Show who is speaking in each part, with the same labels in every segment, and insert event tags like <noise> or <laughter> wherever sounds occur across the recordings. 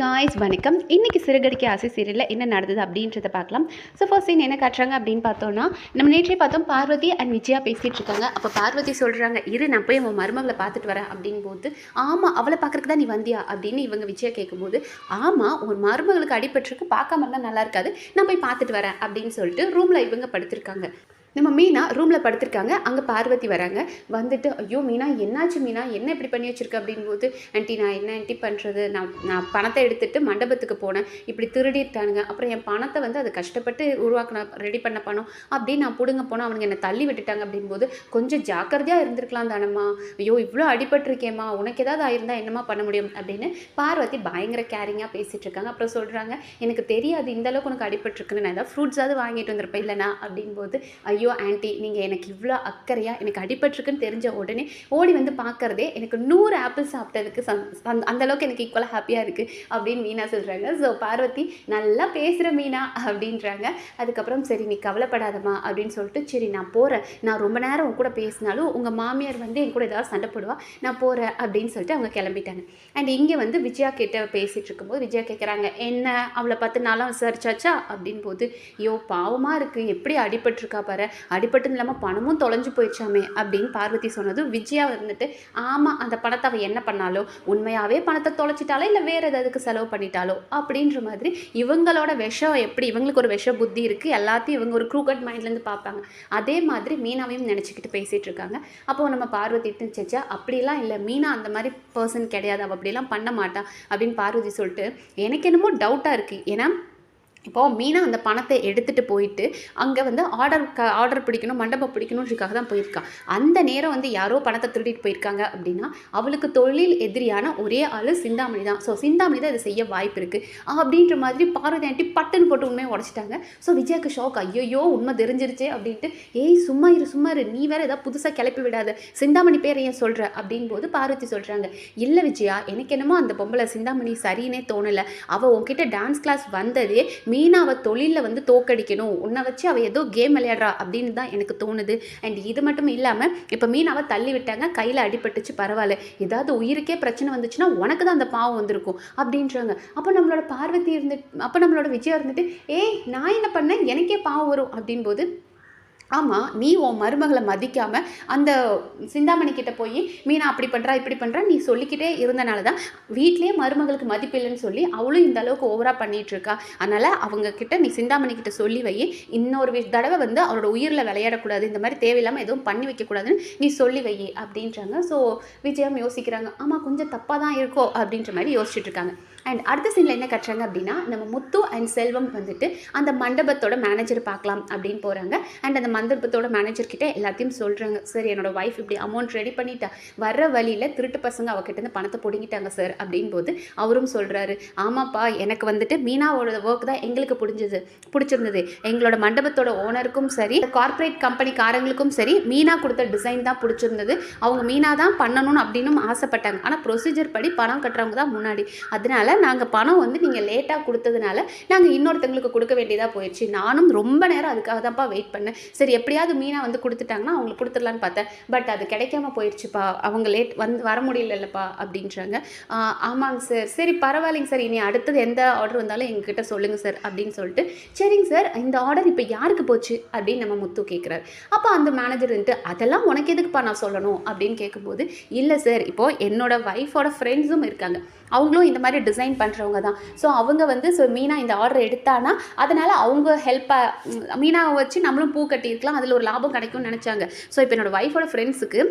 Speaker 1: Guys வணக்கம். இன்றைக்கி சிறுகடிக்க ஆசை சீரியலில் என்ன நடந்தது அப்படின்றத பார்க்கலாம். ஸோ ஃபர்ஸ்ட் சீன் என்ன காட்டுறாங்க அப்படின்னு பார்த்தோன்னா நம்ம நேற்றே பார்த்தோம் பார்வதி அண்ட் விஜயா பேசிகிட்டு இருக்காங்க. அப்போ பார்வதி சொல்கிறாங்க இரு நான் போய் உன் மருமகளை பார்த்துட்டு வரேன் அப்படின் போது ஆமாம் அவளை பார்க்குறக்கு தான் நீ வந்தியா அப்படின்னு இவங்க விஜயா கேட்கும்போது ஆமாம் ஒரு மருமகளுக்கு அடிபட்டிருக்கு பார்க்காம நல்லா இருக்காது நான் போய் பார்த்துட்டு வரேன் அப்படின்னு சொல்லிட்டு ரூமில் இவங்க படுத்திருக்காங்க. நம்ம மீனா ரூமில் படுத்திருக்காங்க. அங்கே பார்வதி வராங்க. வந்துட்டு ஐயோ மீனா என்னாச்சு மீனா? என்ன இப்படி பண்ணி வச்சுருக்க? அப்படின்போது ஆண்டி நான் என்ன ஆண்டி பண்ணுறது நான் நான் பணத்தை எடுத்துகிட்டு மண்டபத்துக்கு போனேன். இப்படி திருடிட்டானுங்க அப்புறம் என் பணத்தை வந்து அது கஷ்டப்பட்டு உருவாக்கின ரெடி பண்ண பணம். அப்படின்னு நான் பிடுங்க போனால் அவனுங்க என்னை தள்ளி விட்டுட்டாங்க. அப்படின்போது கொஞ்சம் ஜாக்கிரதையாக இருந்திருக்கலாம் தானம்மா. ஐயோ இவ்வளோ அடிபட்டிருக்கேம்மா. உனக்கு ஏதாவது ஆயிருந்தால் என்னம்மா பண்ண முடியும்? அப்படின்னு பார்வதி பயங்கர கேரிங்காக பேசிகிட்டு இருக்காங்க. அப்புறம் சொல்கிறாங்க எனக்கு தெரியாது. இந்த அளவுக்கு உனக்கு அடிபட்டிருக்குன்னு. நான் ஏதாவது ஃப்ரூட்ஸாவது வாங்கிட்டு வந்திருப்பேன். இல்லைனா அப்படின்போது ஐயோ ஐயோ ஆண்டி நீங்கள் எனக்கு இவ்வளோ அக்கறையாக எனக்கு அடிபட்டிருக்குன்னு தெரிஞ்ச உடனே ஓடி வந்து பார்க்கறதே எனக்கு நூறு ஆப்பிள் சாப்பிட்டதுக்கு சந் அந்த- அளவுக்கு எனக்கு ஈக்குவலாக ஹாப்பியாக இருக்குது அப்படின்னு மீனா சொல்கிறாங்க ஸோ பார்வதி நல்லா பேசுகிற மீனா அப்படின்றாங்க. அதுக்கப்புறம் சரி நீ கவலைப்படாதம்மா அப்படின்னு சொல்லிட்டு சரி நான் போகிறேன் நான் ரொம்ப நேரம் உன் கூட பேசினாலும் உங்கள் மாமியார் வந்து என் கூட ஏதாவது சண்டை போடுவா நான் போகிறேன் அப்படின்னு சொல்லிட்டு அவங்க கிளம்பிட்டாங்க. அண்ட் இங்கே வந்து விஜயா கிட்ட பேசிகிட்டு இருக்கும்போது விஜயா கேட்குறாங்க என்ன அவளை பார்த்து நாளாக விசாரிச்சாச்சா? அப்படின் போது ஐயோ பாவமாக இருக்குது எப்படி அடிபட்டிருக்கா பாரு. அடிபட்டும் இல்லாமல் பணமும் தொலைஞ்சு போயிடுச்சாமே அப்படின்னு பார்வதி சொன்னது விஜயா வந்துட்டு ஆமாம் அந்த பணத்தை அவள் என்ன பண்ணாலோ உண்மையாகவே பணத்தை தொலைச்சிட்டாலோ இல்லை வேறு ஏதாவதுக்கு செலவு பண்ணிட்டாலோ அப்படின்ற மாதிரி இவங்களோட விஷம் எப்படி இவங்களுக்கு ஒரு விஷ புத்தி இருக்குது எல்லாத்தையும் இவங்க ஒரு க்ரூகட் மைண்ட்லேருந்து பார்ப்பாங்க. அதே மாதிரி மீனாவையும் நினச்சிக்கிட்டு பேசிகிட்டு இருக்காங்க. அப்போது நம்ம பார்வதி சேச்சா அப்படிலாம் இல்லை. மீனா அந்த மாதிரி பர்சன் கிடையாது. அவள் அப்படிலாம் பண்ண மாட்டா. அப்படின்னு பார்வதி சொல்லிட்டு எனக்கு என்னமோ டவுட்டாக இருக்குது ஏன்னா இப்போது மீனா அந்த பணத்தை எடுத்துகிட்டு போயிட்டு அங்கே வந்து ஆர்டர் க ஆர்டர் பிடிக்கணும் மண்டபம் பிடிக்கணுன்றதுக்காக தான் போயிருக்கான் அந்த நேரம் வந்து யாரோ பணத்தை திருடிட்டு போயிருக்காங்க அப்படின்னா அவளுக்கு தொழில் எதிரியான ஒரே ஆள் சிந்தாமணி தான். ஸோ சிந்தாமணி தான் இதை செய்ய வாய்ப்பு இருக்குது அப்படின்ற மாதிரி பார்வதி ஆண்டி பட்டுன்னு போட்டு உண்மையை உடச்சிட்டாங்க. ஸோ விஜயாக்கு ஷாக் ஐயோ உண்மை தெரிஞ்சிருச்சே அப்படின்ட்டு ஏய் சும்மா இரு சும்மா இரு. நீ வேற ஏதாவது புதுசாக கிளப்பி விடாத. சிந்தாமணி பேர் ஏன் சொல்கிற அப்படின் போது பார்வதி சொல்கிறாங்க இல்லை விஜயா எனக்கு என்னமோ அந்த பொம்பளை சிந்தாமணி சரின்னே தோணலை. அவள் உன்கிட்ட டான்ஸ் கிளாஸ் வந்ததே மீனாவை தொழிலில் வந்து தோக்கடிக்கணும். உன்னை வச்சு அவள் ஏதோ கேம் விளையாடுறா அப்படின்னு தான் எனக்கு தோணுது. அண்ட் இது மட்டும் இல்லாமல் இப்போ மீனாவை தள்ளி விட்டாங்க. கையில் அடிபட்டுச்சு பரவாயில்ல. ஏதாவது உயிருக்கே பிரச்சனை வந்துச்சுன்னா உனக்கு தான் அந்த பாவம் வந்திருக்கும் அப்படின்றாங்க. அப்போ நம்மளோட பார்வதி இருந்து அப்போ நம்மளோட விஜயா இருந்துட்டு ஏய் நான் என்ன பண்ணேன்? எனக்கே பாவம் வரும். அப்படின்போது ஆமாம் நீ உன் மருமகளை மதிக்காமல் அந்த சிந்தாமணி கிட்ட போய் மீனா அப்படி பண்ணுறா இப்படி பண்ணுறா நீ சொல்லிக்கிட்டே இருந்தனால தான் வீட்லேயே மருமகளுக்கு மதிப்பு இல்லைன்னு சொல்லி அவளும் இந்த அளவுக்கு ஓவராக பண்ணிகிட்டு இருக்கா அதனால் அவங்க கிட்ட நீ சிந்தாமணி கிட்ட சொல்லி வை. இன்னொரு வி- தடவை வந்து அவளோட உயிரில் விளையாடக்கூடாது இந்த மாதிரி தேவையில்லாமல் எதுவும் பண்ணி வைக்கக்கூடாதுன்னு நீ சொல்லி வை அப்படின்றாங்க. ஸோ விஜயம் யோசிக்கிறாங்க ஆமாம் கொஞ்சம் தப்பாக தான் இருக்கோ அப்படின்ற மாதிரி யோசிச்சுட்டு இருக்காங்க அண்ட் அடுத்த சீனில் என்ன கட்டுறாங்க அப்படின்னா நம்ம முத்து அண்ட் செல்வம் வந்துட்டு அந்த மண்டபத்தோட மேனேஜர் பார்க்கலாம் அப்படின்னு போகிறாங்க அண்ட் அந்த சந்தர்ப்பத்தோட மேனேஜர்கிட்ட எல்லாத்தையும் சொல்கிறாங்க சார் என்னோட ஒய்ஃப் இப்படி அமௌண்ட் ரெடி பண்ணிட்டா வர்ற வழியில் திருட்டு பசங்க அவகிட்ட பணத்தை பிடுங்கிட்டாங்க சார் அப்படின் போது அவரும் சொல்கிறாரு ஆமாப்பா எனக்கு வந்துட்டு மீனாவோட ஒர்க் தான் எங்களுக்கு பிடிச்சது பிடிச்சிருந்தது. எங்களோட மண்டபத்தோட ஓனருக்கும் சரி கார்ப்பரேட் கம்பெனிக்காரங்களுக்கும் சரி மீனா கொடுத்த டிசைன் தான் பிடிச்சிருந்தது. அவங்க மீனா தான் பண்ணணும்னு அப்படின்னும் ஆசைப்பட்டாங்க. ஆனால் ப்ரொசீஜர் படி பணம் கட்டுறவங்க தான் முன்னாடி. அதனால நாங்கள் பணம் வந்து நீங்கள் லேட்டாக கொடுத்ததுனால நாங்கள் இன்னொருத்தங்களுக்கு கொடுக்க வேண்டியதாக போயிடுச்சு. நானும் ரொம்ப நேரம் அதுக்காக தான்ப்பா வெயிட் பண்ணேன். சரி சரி எப்படியாவது மீனா வந்து கொடுத்துட்டாங்கன்னா அவங்களுக்கு கொடுத்துடலான்னு பார்த்தேன். பட் அது கிடைக்காம போயிடுச்சுப்பா. அவங்க லேட் வந்து வர முடியலல்லப்பா அப்படின்றாங்க. ஆமாங்க சார் சரி பரவாயில்லைங்க சார் இனி அடுத்தது எந்த ஆர்டர் வந்தாலும் எங்ககிட்ட சொல்லுங்கள் சார் அப்படின்னு சொல்லிட்டு சரிங்க சார் இந்த ஆர்டர் இப்போ யாருக்கு போச்சு அப்படின்னு நம்ம முத்து கேட்குறாரு அப்போ அந்த மேனேஜர் வந்துட்டு அதெல்லாம் உனக்கு எதுக்குப்பா நான் சொல்லணும்? அப்படின்னு கேட்கும்போது இல்லை சார் இப்போது என்னோட ஒய்ஃபோட ஃப்ரெண்ட்ஸும் இருக்காங்க. அவங்களும் இந்த மாதிரி டிசைன் பண்ணுறவங்க தான். ஸோ அவங்க வந்து ஸோ மீனா இந்த ஆர்டர் எடுத்தானா அதனால் அவங்க ஹெல்ப்பாக மீனாவை வச்சு நம்மளும் பூ கட்டியிருக்கலாம் அதில் ஒரு லாபம் கிடைக்கும்னு நினச்சாங்க. ஸோ இப்போ என்னோடய ஒய்ஃபோட ஃப்ரெண்ட்ஸுக்கு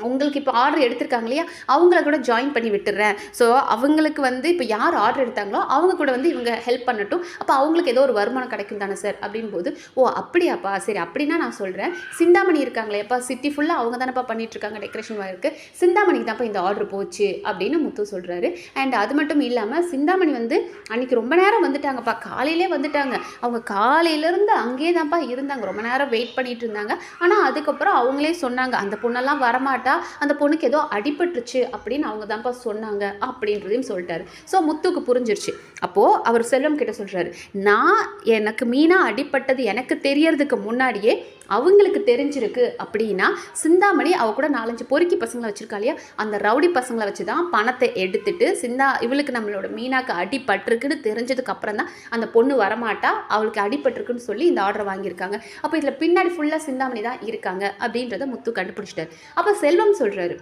Speaker 1: உங்களுக்கு இப்போ ஆர்டர் எடுத்திருக்காங்க இல்லையா? அவங்கள கூட ஜாயின் பண்ணி விட்டுறேன். ஸோ அவங்களுக்கு வந்து இப்போ யார் ஆர்டர் எடுத்தாங்களோ அவங்க கூட வந்து இவங்க ஹெல்ப் பண்ணட்டும். அப்போ அவங்களுக்கு ஏதோ ஒரு வருமானம் கிடைக்கும் தானே சார் அப்படின்போது ஓ அப்படியாப்பா சரி அப்படின்னா நான் சொல்கிறேன் சிந்தாமணி இருக்காங்களேப்பா சிட்டி ஃபுல்லாக அவங்க தானேப்பா பண்ணிட்டுருக்காங்க டெக்கரேஷன் ஒர்க்கு சிந்தாமணிக்கு தான்ப்பா இந்த ஆர்டர் போச்சு அப்படின்னு முத்து சொல்கிறாரு அண்ட் அது மட்டும் இல்லாமல் சிந்தாமணி வந்து அன்றைக்கி ரொம்ப நேரம் வந்துட்டாங்கப்பா. காலையிலே வந்துட்டாங்க. அவங்க காலையிலேருந்து அங்கேயே தான்ப்பா இருந்தாங்க. ரொம்ப நேரம் வெயிட் பண்ணிகிட்டு இருந்தாங்க. ஆனால் அதுக்கப்புறம் அவங்களே சொன்னாங்க அந்த பொண்ணெல்லாம் பார்த்தா அந்த பொண்ணுக்கு ஏதோ அடிபட்டுருச்சு அப்படின்னு அவங்க தான்ப்பா சொன்னாங்க அப்படின்றதையும் சொல்லிட்டாரு. ஸோ முத்துக்கு புரிஞ்சிருச்சு. அப்போது அவர் செல்வம் கிட்ட சொல்கிறாரு நான் எனக்கு மீனாக அடிபட்டது எனக்கு தெரியறதுக்கு முன்னாடியே அவங்களுக்கு தெரிஞ்சிருக்கு அப்படின்னா சிந்தாமணி அவ கூட நாலஞ்சு பொறுக்கி பசங்களை வச்சிருக்கா இல்லையா? அந்த ரவுடி பசங்களை வச்சு தான் பணத்தை எடுத்துட்டு சிந்தா இவளுக்கு நம்மளோட மீனாக்கு அடிபட்டிருக்குன்னு தெரிஞ்சதுக்கு அப்புறம் தான் அந்த பொண்ணு வரமாட்டா அவளுக்கு அடிபட்டிருக்குன்னு சொல்லி இந்த ஆர்டர் வாங்கியிருக்காங்க. அப்போ இதில் பின்னாடி ஃபுல்லாக சிந்தாமணி தான் இருக்காங்க அப்படின்றத முத்து கண்டுபிடிச்சிட்டாரு. அப்போ செல்வம் சொல்கிறாரு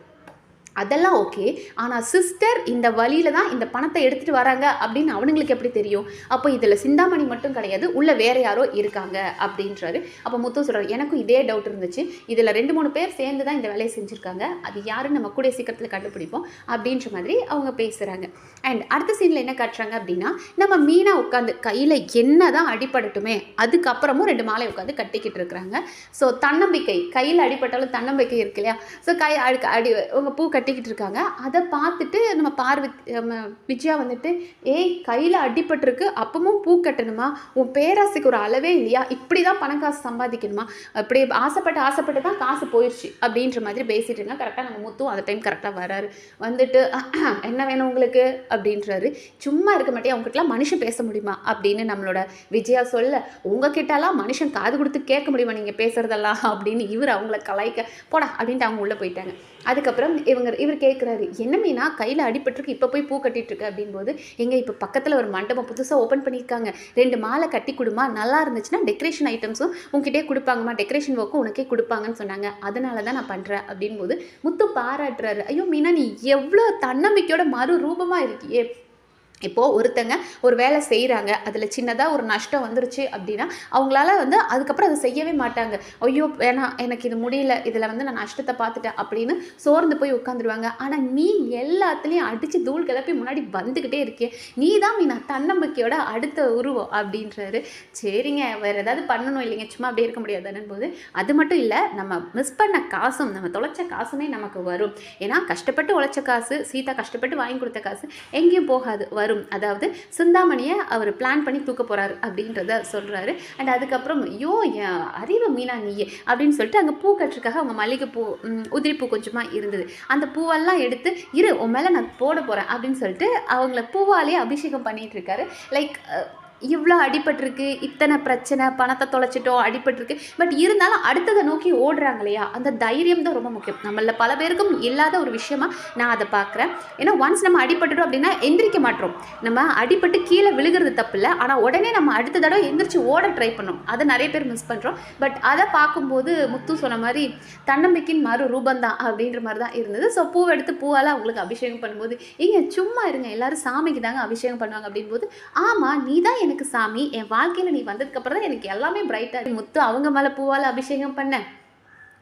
Speaker 1: அதெல்லாம் ஓகே ஆனால் சிஸ்டர் இந்த வழியில் தான் இந்த பணத்தை எடுத்துகிட்டு வராங்க அப்படின்னு அவனுங்களுக்கு எப்படி தெரியும்? அப்போ இதில் சிந்தாமணி மட்டும் கிடையாது உள்ளே வேறு யாரோ இருக்காங்க அப்படின்றாரு. அப்போ முத்து சொல்கிறார் எனக்கும் இதே டவுட் இருந்துச்சு. இதில் ரெண்டு மூணு பேர் சேர்ந்து தான் இந்த வேலையை செஞ்சுருக்காங்க. அது யாருன்னு நம்ம கூடிய சீக்கிரத்தில் கண்டுபிடிப்போம் அப்படின்ற மாதிரி அவங்க பேசுகிறாங்க அண்ட் அடுத்த சீனில் என்ன காட்டுறாங்க அப்படின்னா நம்ம மீனா உட்காந்து கையில் என்ன தான் அடிபடட்டுமே அதுக்கப்புறமும் ரெண்டு மாலை உட்காந்து கட்டிக்கிட்டு இருக்கிறாங்க. ஸோ தன்னம்பிக்கை கையில் அடிபட்டாலும் தன்னம்பிக்கை இருக்கு இல்லையா? ஸோ கை அடி உங்கள் பூ கட்டிக்கிட்டு இருக்காங்க அதை பார்த்துட்டு நம்ம பார்வதி நம்ம விஜயா வந்துட்டு ஏய் கையில் அடிபட்டிருக்கு அப்பவும் பூ கட்டணுமா? உன் பேராசைக்கு ஒரு அளவே இல்லையா? இப்படி தான் பணம் காசு சம்பாதிக்கணுமா? அப்படி ஆசைப்பட்டு ஆசைப்பட்டு தான் காசு போயிடுச்சு அப்படின்ற மாதிரி பேசிகிட்டு இருங்க கரெக்டாக நம்ம முத்தும் அந்த டைம் கரெக்டாக வராரு. வந்துட்டு <clears throat> என்ன வேணும் உங்களுக்கு? அப்படின்றாரு. சும்மா இருக்க மாட்டேன் அவங்ககிட்டலாம் மனுஷன் பேச முடியுமா? அப்படின்னு நம்மளோட விஜயா சொல்ல உங்ககிட்டலாம் மனுஷன் காது கொடுத்து கேட்க முடியுமா நீங்கள் பேசுறதெல்லாம்? அப்படின்னு இவர் அவங்கள கலாய்க்க போடா அப்படின்ட்டு அவங்க உள்ளே போயிட்டாங்க. அதுக்கப்புறம் இவங்க இவர் கேட்குறாரு என்ன மீனா கையில் அடிபட்டுருக்கு இப்போ போய் பூ கட்டிட்டு அப்படின்போது எங்கே இப்போ பக்கத்தில் ஒரு மண்டபம் புதுசாக ஓப்பன் பண்ணியிருக்காங்க. ரெண்டு மாலை கட்டி கொடுமா நல்லா இருந்துச்சுன்னா டெக்கரேஷன் ஐட்டம்ஸும் உங்ககிட்டே கொடுப்பாங்கம்மா. டெக்கரேஷன் ஒர்க்கும் உனக்கே கொடுப்பாங்கன்னு சொன்னாங்க. அதனால தான் நான் பண்ணுறேன் அப்படின்போது முத்து பாராட்டுறாரு. ஐயோ மீனா நீ எவ்வளோ தன்னம்பிக்கையோட மறு ரூபமாக இருக்கியே. இப்போது ஒருத்தங்க ஒரு வேலை செய்கிறாங்க அதில் சின்னதாக ஒரு நஷ்டம் வந்துருச்சு அப்படின்னா அவங்களால வந்து அதுக்கப்புறம் அதை செய்யவே மாட்டாங்க. ஐயோ வேணாம் எனக்கு இது முடியல இதில் வந்து நான் நஷ்டத்தை பார்த்துட்டேன் அப்படின்னு சோர்ந்து போய் உட்காந்துருவாங்க ஆனால் நீ எல்லாத்துலேயும் அடித்து தூள் கிளப்பி முன்னாடி வந்துக்கிட்டே இருக்கே நீ தான் மீனா தன்னம்பிக்கையோட அடுத்த உருவம் அப்படின்றாரு. சரிங்க வேறு ஏதாவது பண்ணணும் இல்லைங்க சும்மா அப்படியே இருக்க முடியாது போது அது மட்டும் இல்லை நம்ம மிஸ் பண்ண காசும் நம்ம தொலைச்ச காசுமே நமக்கு வரும். ஏன்னா கஷ்டப்பட்டு உழைச்ச காசு சீதா கஷ்டப்பட்டு வாங்கி கொடுத்த காசு எங்கேயும் போகாது வரும். அதாவது சிந்தாமணியை அவர் பிளான் பண்ணி தூக்க போகிறாரு அப்படின்றத சொல்கிறாரு அண்ட் அதுக்கப்புறம் ஐயோ என் அறிவு மீனா நீயே அப்படின்னு சொல்லிட்டு அங்கே பூ கட்டுறதுக்காக அவங்க மல்லிகைப்பூ உதிரிப்பூ கொஞ்சமாக இருந்தது. அந்த பூவெல்லாம் எடுத்து இரு உன் மேலே நான் போட போகிறேன் அப்படின்னு சொல்லிட்டு அவங்கள பூவாலே அபிஷேகம் பண்ணிகிட்டு இருக்காரு. லைக் இவ்வளோ அடிபட்டிருக்கு இத்தனை பிரச்சனை பணத்தை தொலைச்சிட்டோம் அடிபட்டிருக்கு. பட் இருந்தாலும் அடுத்ததை நோக்கி ஓடுறாங்க இல்லையா? அந்த தைரியம் தான் ரொம்ப முக்கியம். நம்மள பல பேருக்கும் இல்லாத ஒரு விஷயமா நான் அதை பார்க்குறேன். ஏன்னா ஒன்ஸ் நம்ம அடிபட்டுட்டோம் அப்படின்னா எந்திரிக்க மாட்டோம். நம்ம அடிபட்டு கீழே விழுகிறது தப்பு இல்லை. ஆனால் உடனே நம்ம அடுத்த தடவை எந்திரிச்சு ஓட ட்ரை பண்ணோம். அதை நிறைய பேர் மிஸ் பண்ணுறோம் பட் அதை பார்க்கும்போது முத்து சொன்ன மாதிரி தன்னம்பிக்கையின் மறு ரூபம் தான் அப்படின்ற மாதிரி தான் இருந்தது. ஸோ பூ எடுத்து பூவால் அவங்களுக்கு அபிஷேகம் பண்ணும்போது இங்கே சும்மா இருங்க. எல்லாரும் சாமிக்கு தாங்க அபிஷேகம் பண்ணுவாங்க அப்படின்போது ஆமாம் நீ தான் எனக்கு சாமி என் வாழ்க்கையில் நீ வந்ததுக்கப்புறம் தான் எனக்கு எல்லாமே பிரைட்டாக முத்து அவங்க மேலே பூவால் அபிஷேகம் பண்ண.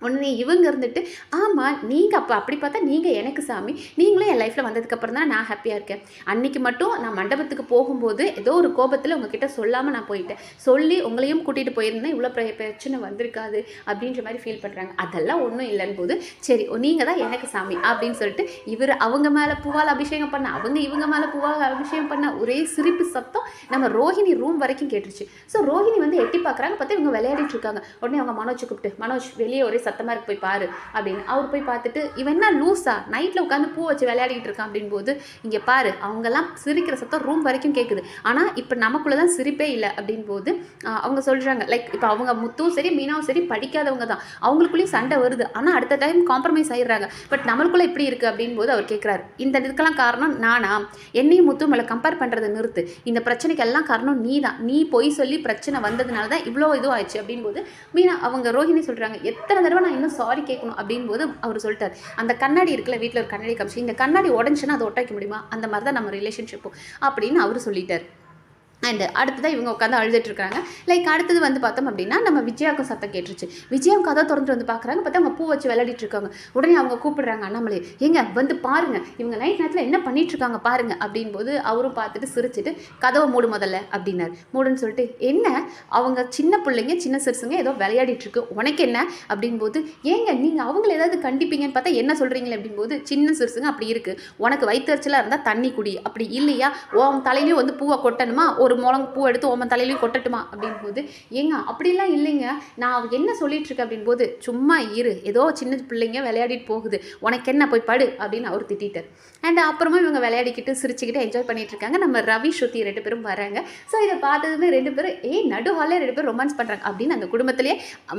Speaker 1: உடனே இவங்க இருந்துட்டு ஆமாம் நீங்கள் அப்போ அப்படி பார்த்தா நீங்கள் எனக்கு சாமி. நீங்களும் என் லைஃப்பில் வந்ததுக்கப்புறம் தான் நான் ஹாப்பியாக இருக்கேன். அன்னைக்கு மட்டும் நான் மண்டபத்துக்கு போகும்போது ஏதோ ஒரு கோபத்தில் உங்ககிட்ட சொல்லாமல் நான் போயிட்டேன். சொல்லி உங்களையும் கூட்டிகிட்டு போயிருந்தேன். இவ்வளோ பிரச்சனை வந்திருக்காது அப்படின்ற மாதிரி ஃபீல் பண்ணுறாங்க அதெல்லாம் ஒன்றும் இல்லைன்னு போது சரி நீங்கள் தான் எனக்கு சாமி அப்படின்னு சொல்லிட்டு இவர் அவங்க மேலே பூவால் அபிஷேகம் பண்ண அவங்க இவங்க மேலே பூவால் அபிஷேகம் பண்ண ஒரே சிரிப்பு சத்தம் நம்ம ரோஹிணி ரூம் வரைக்கும் கேட்டுருச்சு. ஸோ ரோஹிணி வந்து எட்டி பார்க்குறாங்க. பார்த்து இவங்க விளையாடிட்டு இருக்காங்க. உடனே அவங்க மனோஜ் கூப்பிட்டு மனோஜ் வெளியே ஒரே சத்தமாக இருக்கு போய் பாரு அப்படின்னு. அவர் போய் பார்த்துட்டு இவன் என்ன லூஸா நைட்டில் உட்காந்து பூ வச்சு விளையாடிட்டு இருக்கான் அப்படின் போது இங்கே பாரு அவங்கெல்லாம் சிரிக்கிற சத்தம் ரூம் வரைக்கும் கேட்குது ஆனால் இப்போ நமக்குள்ளே தான் சிரிப்பே இல்லை அப்படின் போது அவங்க சொல்கிறாங்க லைக் இப்போ அவங்க முத்தும் சரி மீனாவும் சரி படிக்காதவங்க தான். அவங்களுக்குள்ளேயும் சண்டை வருது. ஆனால் அடுத்த டைம் காம்ப்ரமைஸ் ஆயிடுறாங்க. பட் நம்மளுக்குள்ளே எப்படி இருக்குது அப்படின் போது அவர் கேட்குறாரு இந்த இதுக்கெல்லாம் காரணம் நானா? என்னையும் முத்து மேலே கம்பேர் பண்ணுறதை நிறுத்து. இந்த பிரச்சனைக்கு எல்லாம் காரணம் நீ தான் நீ பொய் சொல்லி பிரச்சனை வந்ததுனால தான் இவ்வளோ இதுவாகிடுச்சு அப்படின் போது மீனா அவங்க ரோஹிணி சொல்கிறாங்க எத்தனை தடவை நான் இன்னும் சாரி கேட்கணும் அப்படின்னு போது அவர் சொல்லிட்டார். அந்த கண்ணாடி இருக்குல்ல வீட்டில் ஒரு கண்ணாடி காமிச்சு இந்த கண்ணாடி உடஞ்சுன்னா அதை ஒட்ட முடியுமா? அந்த மாதிரி தான் நம்ம ரிலேஷன்ஷிப்பும் அப்படின்னு அவர் சொல்லிட்டார். அண்ட் அடுத்ததான் இவங்க உட்காந்து அழுதுட்டு இருக்காங்க லைக் அடுத்தது வந்து பார்த்தோம் அப்படின்னா நம்ம விஜயாவுக்கும் சத்தம் கேட்டுருச்சு. விஜயாவும் கதை திறந்துட்டு வந்து பார்க்குறாங்க. பார்த்தா அவங்க பூ வச்சு விளையாடிட்டு இருக்காங்க உடனே அவங்க கூப்பிடுறாங்க அண்ணாமலை ஏங்க வந்து பாருங்க. இவங்க நைட் நேரத்தில் என்ன பண்ணிட்டு இருக்காங்க பாருங்க. அப்படின் போது அவரும் பார்த்துட்டு சிரிச்சிட்டு கதவை மூடு முதல்ல அப்படின்னார். மூடுன்னு சொல்லிட்டு என்ன? அவங்க சின்ன பிள்ளைங்க சின்ன சிறுசுங்க ஏதோ விளையாடிட்டு இருக்கு உனக்கு என்ன? அப்படின் போது ஏங்க நீங்கள் அவங்கள ஏதாவது கண்டிப்பீங்கன்னு பார்த்தா என்ன சொல்கிறீங்களே அப்படின் போது சின்ன சிறுசுங்க அப்படி இருக்கு. உனக்கு வயிற்றுச்சலாக இருந்தால் தண்ணி குடி. அப்படி இல்லையா? உன் தலையிலையும் வந்து பூவை கொட்டணுமா? ஓ ஒரு முழங்க பூ எடுத்து உன் தலையிலையும் கொட்டட்டுமா அப்படின் போது ஏங்க அப்படிலாம் இல்லைங்க. நான் என்ன சொல்லிட்டு இருக்கேன் அப்படின் போது சும்மா இரு. ஏதோ சின்ன பிள்ளைங்க விளையாடிட்டு போகுது. உனக்கு என்ன போய் படு. அப்படின்னு அவர் திட்டிட்டார். அண்ட் அப்புறமா இவங்க விளையாடிக்கிட்டு சிரிச்சுக்கிட்டு என்ஜாய் பண்ணிட்டு இருக்காங்க. நம்ம ரவி ஸ்ருதி ரெண்டு பேரும் வராங்க. ஸோ இதை பார்த்ததுமே ரெண்டு பேரும் ஏய் நடு ஹாலில் ரெண்டு பேரும் ரொமான்ஸ் பண்ணுறாங்க அப்படின்னு அந்த குடும்பத்திலேயே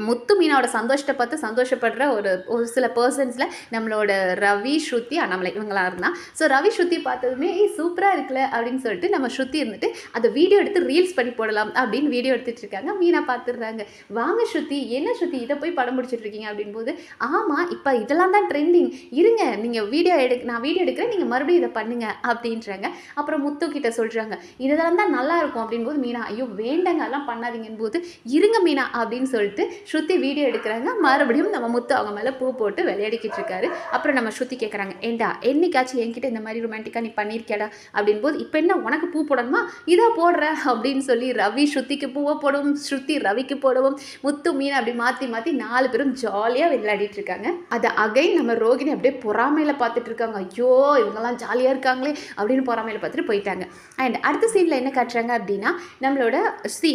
Speaker 1: முத்து மீனாவோட சந்தோஷத்தை பார்த்து சந்தோஷப்படுற ஒரு ஒரு சில பர்சன்ஸில் நம்மளோட ரவி ஸ்ருதி அண்ணாமலை இவங்களா இருந்தால் ஸோ ரவி ஸ்ருதி பார்த்ததுமே சூப்பராக இருக்குல்ல. அப்படின்னு சொல்லிட்டு நம்ம ஸ்ருதி இருந்துட்டு அதை வீடியோ எடுத்து ரீல்ஸ் பண்ணி போடலாம் அப்படின்னு வீடியோ எடுத்துட்டு இருக்காங்க. மீனா பார்த்துடுறாங்க வாங்க ஸ்ருதி என்ன ஸ்ருதி இதை போய் படம் பிடிச்சிட்டு இருக்கீங்க அப்படின் போது ஆமாம் இப்போ இதெல்லாம் தான் ட்ரெண்டிங் இருங்க நீங்கள் வீடியோ எடு நான் வீடியோ எடுக்கிறேன் நீங்கள் மறுபடியும் இதை பண்ணுங்க அப்படின்றாங்க. அப்புறம் முத்து கிட்ட சொல்கிறாங்க இதெல்லாம் தான் நல்லா இருக்கும் அப்படின்போது மீனா ஐயோ வேண்டாங்க அதெல்லாம் பண்ணாதீங்கன்னு போது இருங்க மீனா அப்படின்னு சொல்லிட்டு ஸ்ருதி வீடியோ எடுக்கிறாங்க. மறுபடியும் நம்ம முத்து அவங்க மேலே பூ போட்டு விளையாடிக்கிட்டு இருக்காரு. அப்புறம் நம்ம ஸ்ருதி கேட்குறாங்க ஏண்டா என்னைக்காச்சும் என்கிட்ட இந்த மாதிரி ரொமான்டிக்காக நீ பண்ணியிருக்கேடா அப்படின்போது இப்போ என்ன உனக்கு பூ போடணுமா? இதா போடுற அப்படின்னு சொல்லி ரவி ஸ்ருதிக்கு பூவை போடவும் ஸ்ருதி ரவிக்கு போடவும். முத்து மீன் அப்படி மாற்றி மாற்றி நாலு பேரும் ஜாலியாக விளையாடிட்டு இருக்காங்க. அதை அகைன் நம்ம ரோகிணி அப்படியே பொறாமையில் பார்த்துட்டு இருக்காங்க. ஐயோ இவங்கெல்லாம் ஜாலியாக இருக்காங்களே அப்படின்னு பொறாமையில் பார்த்துட்டு போயிட்டாங்க. அண்ட் அடுத்த சீனில் என்ன காட்டுறாங்க அப்படின்னா நம்மளோட சி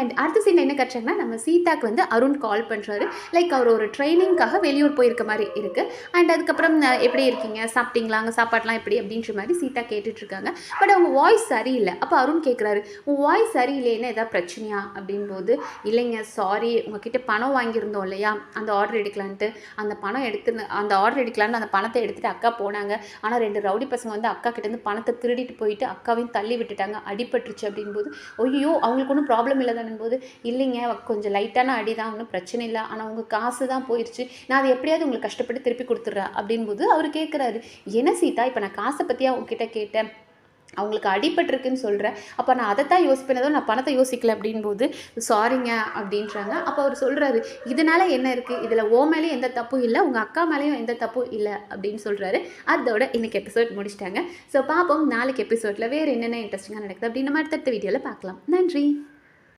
Speaker 1: அண்ட் அடுத்த சீனில் என்ன காட்டுறாங்கன்னா நம்ம சீதாக்கு வந்து அருண் கால் பண்ணுறாரு லைக் அவர் ஒரு ட்ரைனிங்காக வெளியூர் போயிருக்க மாதிரி இருக்குது அண்ட் அதுக்கப்புறம் எப்படி இருக்கீங்க? சாப்பிட்டீங்களா? அங்கே சாப்பாடெலாம் எப்படி? அப்படின்ற மாதிரி சீதா கேட்டுட்ருக்காங்க பட் அவங்க வாய்ஸ் சரியில்லை. அப்போ அருண் கேட்குறாரு உன் வாய்ஸ் சரியில்லைன்னா ஏதாவது பிரச்சனையா? அப்படின்போது இல்லைங்க சாரி உங்ககிட்ட பணம் வாங்கியிருந்தோம் இல்லையா? அந்த ஆர்டர் எடுக்கலான்ட்டு. அந்த பணம் எடுத்து அந்த ஆர்டர் எடுக்கலான்னு அந்த பணத்தை எடுத்துகிட்டு அக்கா போனாங்க. ஆனால் ரெண்டு ரவுடி பசங்க வந்து அக்கா கிட்டேருந்து பணத்தை திருடிட்டு போயிட்டு அக்காவையும் தள்ளி விட்டுட்டாங்க. அடிபட்டுருச்சு அப்படின்போது ஐயோ அவங்களுக்கு ஒன்றும் ப்ராப்ளம் இல்லை போது இல்லைங்க கொஞ்சம் லைட்டான அடி தான் ஒன்றும் பிரச்சனை இல்லை. ஆனால் உங்கள் காசு தான் போயிடுச்சு நான் அதை எப்படியாவது உங்களுக்கு கஷ்டப்பட்டு திருப்பி கொடுத்துட்றேன். அப்படின்போது அவர் கேட்குறாரு என்ன சீதா இப்போ நான் காசை பற்றியா உங்ககிட்ட கேட்டேன்? அவங்களுக்கு அடிபட்டிருக்குன்னு சொல்கிறேன் அப்போ நான் அதை தான் யோசிப்பேனதோ நான் பணத்தை யோசிக்கல. அப்படின்போது சாரிங்க அப்படின்றாங்க. அப்போ அவர் சொல்கிறாரு இதனால என்ன இருக்குது இதில் ஓ மேலேயும் எந்த தப்பும் இல்லை உங்கள் அக்கா மேலேயும் எந்த தப்பும் இல்லை. அப்படின்னு சொல்கிறாரு அதோட இன்றைக்கி எபிசோட் முடிச்சிட்டாங்க. ஸோ பார்ப்போம் நாளைக்கு எபிசோடில் வேறு என்னென்ன இன்ட்ரெஸ்டிங்காக நடக்குது அப்படின்னு நம்ம அடுத்தடுத்த வீடியோவில் பார்க்கலாம் நன்றி.